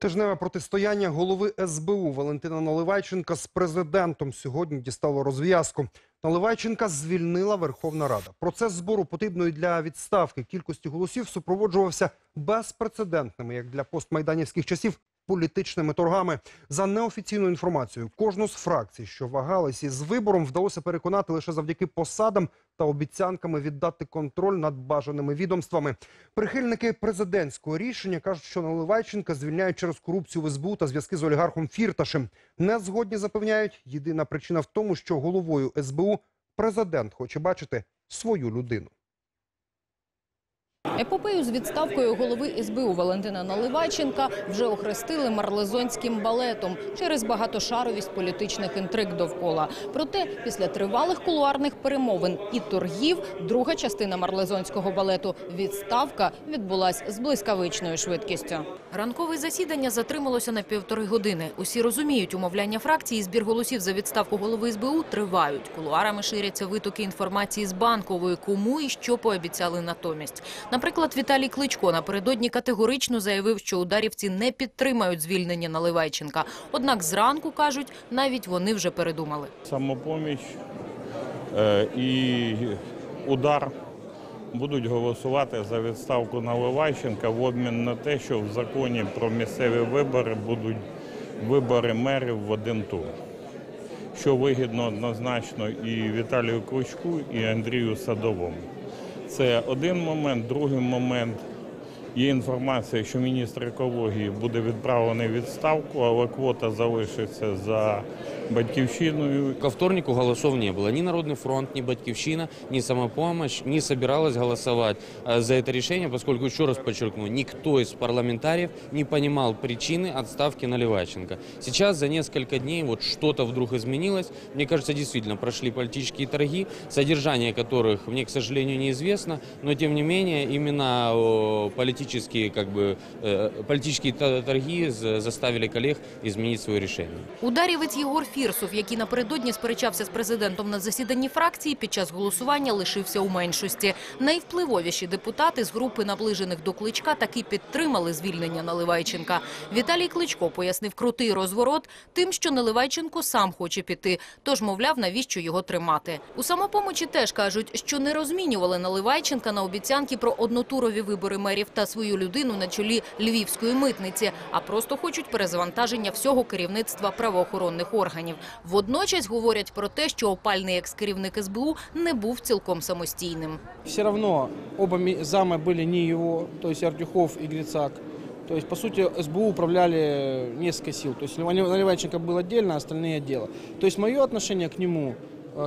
Тижневе протистояння голови СБУ Валентина Наливайченка з президентом сьогодні дістало розв'язку. Наливайченка звільнила Верховна Рада. Процес збору потрібної для відставки кількості голосів супроводжувався безпрецедентними, як для постмайданівських часів, політичними торгами. За неофіційною інформацією, кожну з фракцій, що вагались із вибором, вдалося переконати лише завдяки посадам та обіцянками віддати контроль над бажаними відомствами. Прихильники президентського рішення кажуть, що Наливайченка звільняють через корупцію в СБУ та зв'язки з олігархом Фірташем. Не згодні запевняють. Єдина причина в тому, що головою СБУ президент хоче бачити свою людину. Епопею з відставкою голови СБУ Валентина Наливайченка вже охрестили марлезонським балетом через багатошаровість політичних інтриг довкола. Проте після тривалих кулуарних перемовин і торгів друга частина марлезонського балету відставка відбулась з блискавичною швидкістю. Ранкове засідання затрималося на півтори години. Усі розуміють, умовляння фракції збір голосів за відставку голови СБУ тривають. Кулуарами ширяться витоки інформації з банкової, кому і що пообіцяли натомість. Наприклад, Віталій Кличко напередодні категорично заявив, що ударівці не підтримають звільнення Наливайченка. Однак зранку, кажуть, навіть вони вже передумали. самопоміч е, і удар будуть голосувати за відставку Наливайченка в обмін на те, що в законі про місцеві вибори будуть вибори мерів в один тур. Що вигідно однозначно і Віталію Кличку, і Андрію Садовому. Це один момент. Другий момент є інформація, що міністр екології буде відправлений у відставку, але квота залишиться за батьківщиною. Ко вторнику голосов не было. Ни Народный фронт, ни Батьковщина, ни Самопомощь не собиралась голосовать э, за это решение, поскольку, еще раз подчеркну, никто из парламентариев не понимал причины отставки Наливайченко. Сейчас за несколько дней вот что-то вдруг изменилось. Мне кажется, действительно прошли политические торги, содержание которых мне, к сожалению, неизвестно, но тем не менее именно э, политические, как бы, э, политические торги заставили коллег изменить свое решение. Ударівець Єгор Фірсов, який напередодні сперечався з президентом на засіданні фракції, під час голосування лишився у меншості. Найвпливовіші депутати з групи наближених до Кличка таки підтримали звільнення Наливайченка. Віталій Кличко пояснив крутий розворот тим, що Наливайченко сам хоче піти. Тож, мовляв, навіщо його тримати. У самопомочі теж кажуть, що не розмінювали Наливайченка на обіцянки про однотурові вибори мерів та свою людину на чолі львівської митниці, а просто хочуть перезавантаження всього керівництва правоохоронних органів. Водночас говорять про те, що опальний екс-керівник СБУ не був цілком самостійним. Все равно оба ми- зама были не его, то есть Артюхов и Грицак. То есть, по сути, СБУ управляли несколько сил. То есть Наливайченко был отдельно, а остальные отдела. То есть мое отношение к нему э,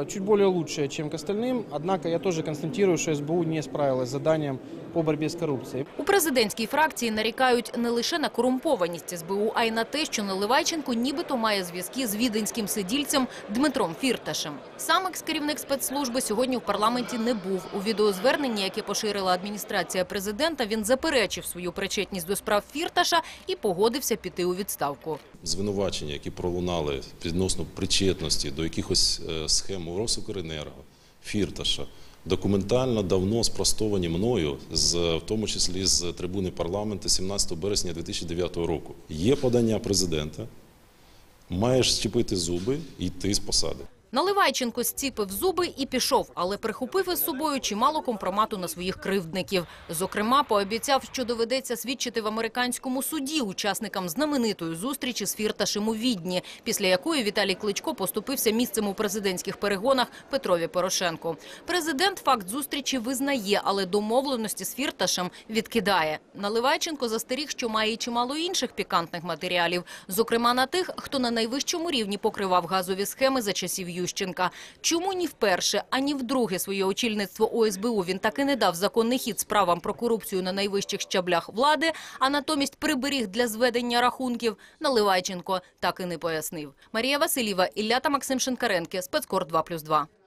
чуть более лучшее, чем к остальным. Однако я тоже констатирую, что СБУ не справилась с заданием по борьбе с коррупцией. У президентській фракції нарікають не лише на корумпованість СБУ, а й на те, що Наливайченко нібито має зв'язки з віденським сидільцем Дмитром Фірташем. Сам екс-керівник спецслужби сьогодні в парламенті не був. У відеозверненні, яке поширила адміністрація президента, він заперечив свою причетність до справ Фірташа і погодився піти у відставку. звинувачення, які пролунали відносно причетності до якихось е, схем у Росукренерго, Фірташа, документально давно спростовані мною, в тому числі з трибуни парламенту 17 березня 2009 року. Є подання президента, маєш щепити зуби і йти з посади. Наливайченко зціпив зуби і пішов, але прихопив із собою чимало компромату на своїх кривдників. Зокрема, пообіцяв, що доведеться свідчити в американському суді учасникам знаменитої зустрічі з Фірташем у Відні, після якої Віталій Кличко поступився місцем у президентських перегонах Петрові Порошенку. Президент факт зустрічі визнає, але домовленості з Фірташем відкидає. Наливайченко застеріг, що має й чимало інших пікантних матеріалів, зокрема на тих, хто на найвищому рівні покривав газові схеми за часів Ющенка. Чому ні вперше, ані вдруге своє очільництво ОСБУ він таки не дав законний хід справам про корупцію на найвищих щаблях влади, а натомість приберіг для зведення рахунків, Наливайченко так і не пояснив. Марія Васильєва, Ілля та Максим Шинкаренки, спецкор 2+,2.